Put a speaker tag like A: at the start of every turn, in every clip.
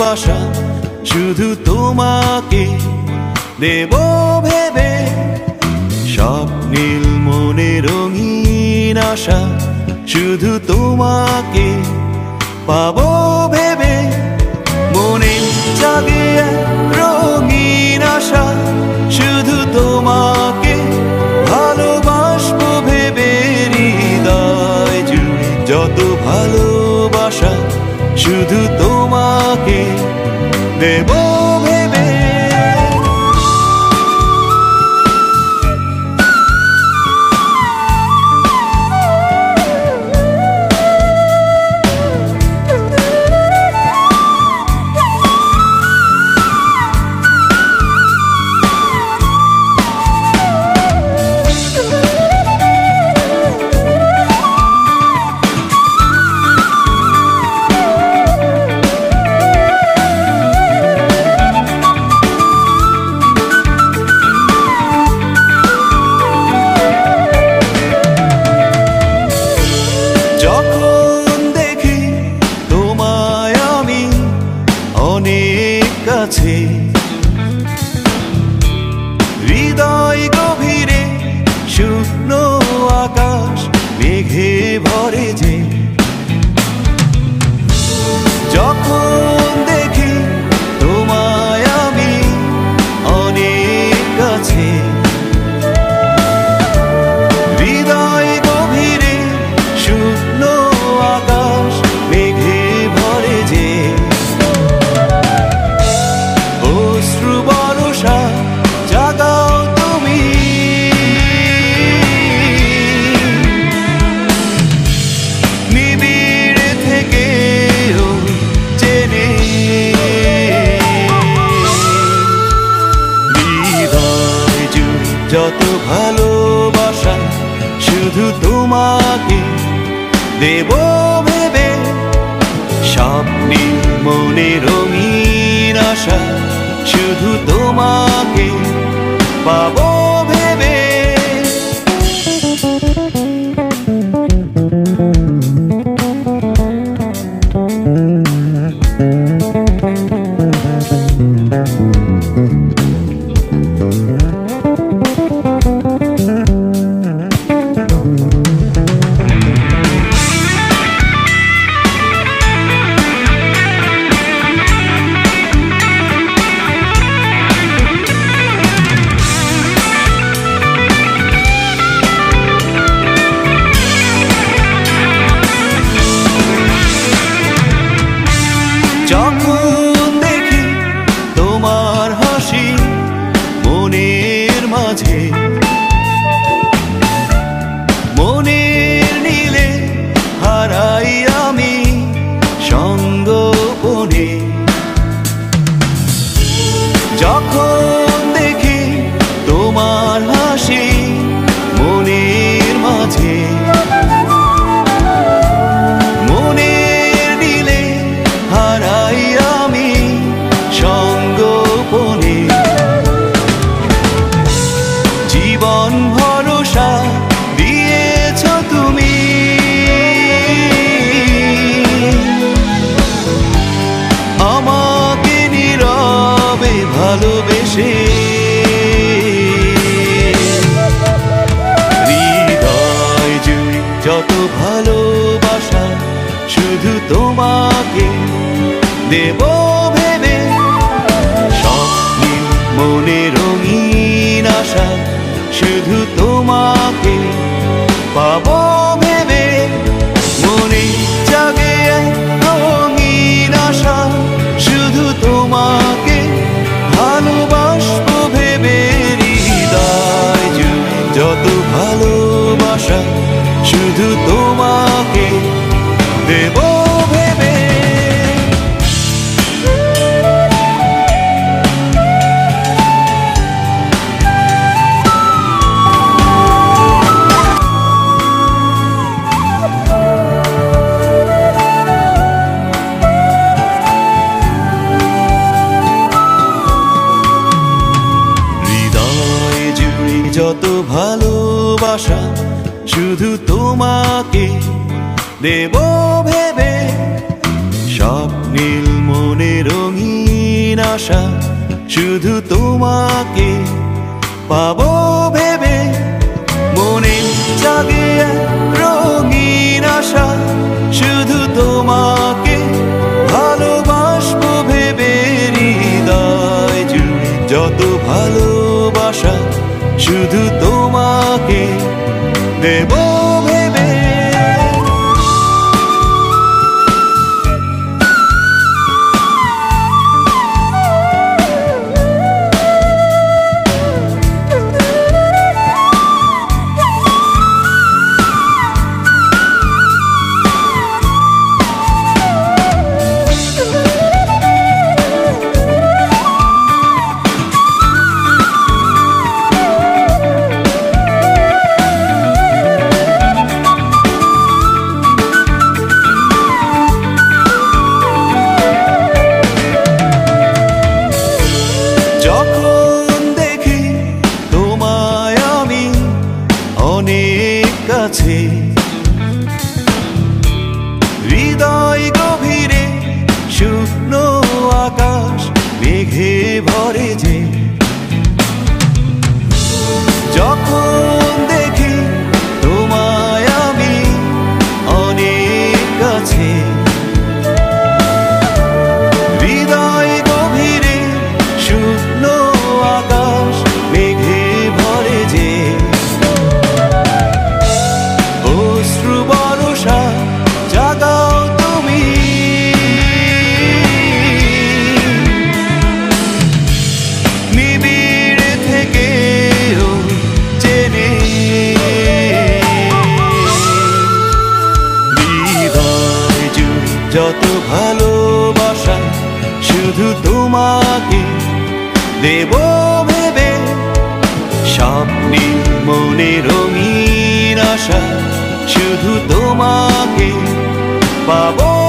A: ভালোবাসা শুধু তোমাকে দেব ভেবে স্বপ্নীল মনে রঙিন আশা শুধু তোমাকে পাবো ভেবে মনে জাগে রঙিন আশা শুধু তোমাকে ভালোবাসবো ভেবে হৃদয় জুড়ে যত ভালোবাসা শুধু দেব ভেবে যত ভালোবাসা শুধু তোমাকে দেব ভেবে স্বপ্নে মনে রঙিন আশা শুধু তোমাকে পাবো। দেব ভেবে স্বপ্নে মনে রঙিন আশা শুধু তোমাকে পাবো ভেবে শুধু তোমাকে ভালোবাসবো ভেবে যত ভালোবাসা শুধু তোমাকে দেব দেব ভেবে স্বপ্নীল মনে রঙিন আশা, শুধু তোমাকে পাবো ভেবে। মনে জাগে রঙিন আশা, শুধু তোমাকে ভালোবাসবো ভেবে। হৃদয় জুড়ে যত ভালোবাসা, শুধু তোমাকে দেব কাছে দেব ভেবে স্বপ্নে মনে রঙিন আশা শুধু তোমাকে পাবো।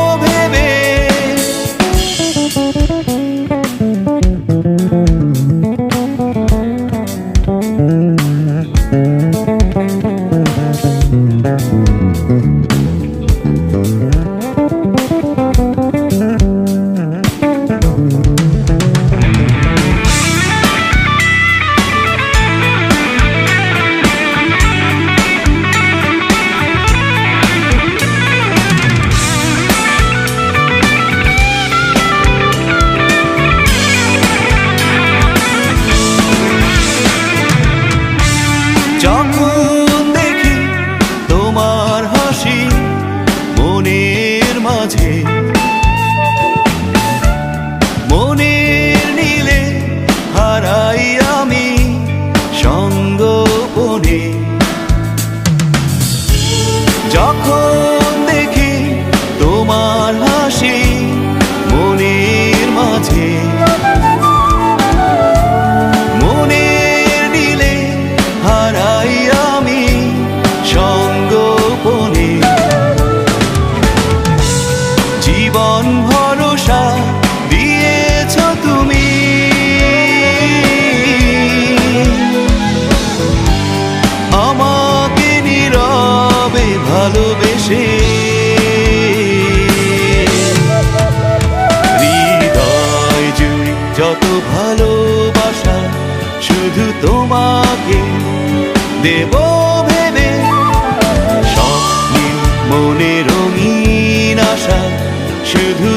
A: যখন দেখি তোমার হাসি মনের মাঝে? মনের নীলে হারাই আমি সঙ্গোপনে। জীবন ভরসা যত ভালোবাসা শুধু তোমাকে দেব ভেবে। সব মনে রঙিন আশা শুধু